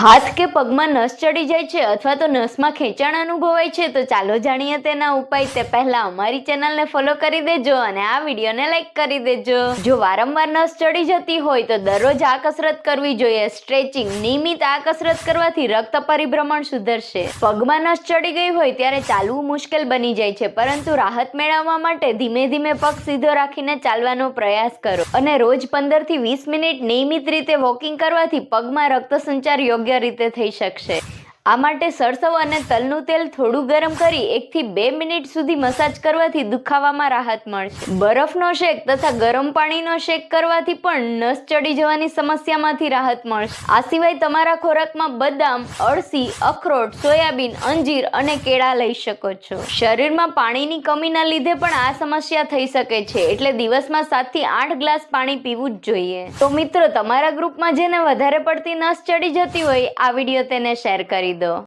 હાથ કે પગમાં નસ ચડી જાય છે અથવા તો નસમાં ખેંચાણ અનુભવાય છે, તો ચાલો જાણીએ તેના ઉપાય. તે પહેલા અમારી ચેનલને ફોલો કરી દેજો અને આ વિડીયોને લાઈક કરી દેજો. જો વારંવાર નસ ચડી જતી હોય, તો દરરોજ આ કસરત કરવી જોઈએ. સ્ટ્રેચિંગ નિયમિત આ કસરત કરવાથી રક્ત પરિભ્રમણ સુધરશે. પગમાં નસ ચડી ગઈ હોય ત્યારે ચાલવું મુશ્કેલ બની જાય છે, પરંતુ રાહત મેળવવા માટે ધીમે ધીમે પગ સીધો રાખીને ચાલવાનો પ્રયાસ કરો. અને રોજ પંદરથી વીસ મિનિટ નિયમિત રીતે વોકિંગ કરવાથી પગમાં રક્ત સંચાર યોગ્ય રીતે થઈ શકશે. આ માટે સરસવ અને તલનું તેલ થોડું ગરમ કરી એકથી બે મિનિટ સુધી મસાજ કરવાથી દુખાવામાં રાહત મળશે. બરફનો શેક તથા ગરમ પાણીનો શેક કરવાથી પણ નસ ચડી જવાની સમસ્યામાંથી રાહત મળશે. આ સિવાય તમારા ખોરાકમાં બદામ, અળસી, અખરોટ, સોયાબીન, અંજીર અને કેળા લઈ શકો છો. શરીરમાં પાણીની કમીના લીધે પણ આ સમસ્યા થઈ શકે છે. એટલે દિવસમાં સાતથી આઠ ગ્લાસ પાણી પીવું જ જોઈએ. તો મિત્રો, તમારા ગ્રુપમાં જેને વધારે પડતી નસ ચડી જતી હોય, આ વીડિયો તેને શેર કરી ruido.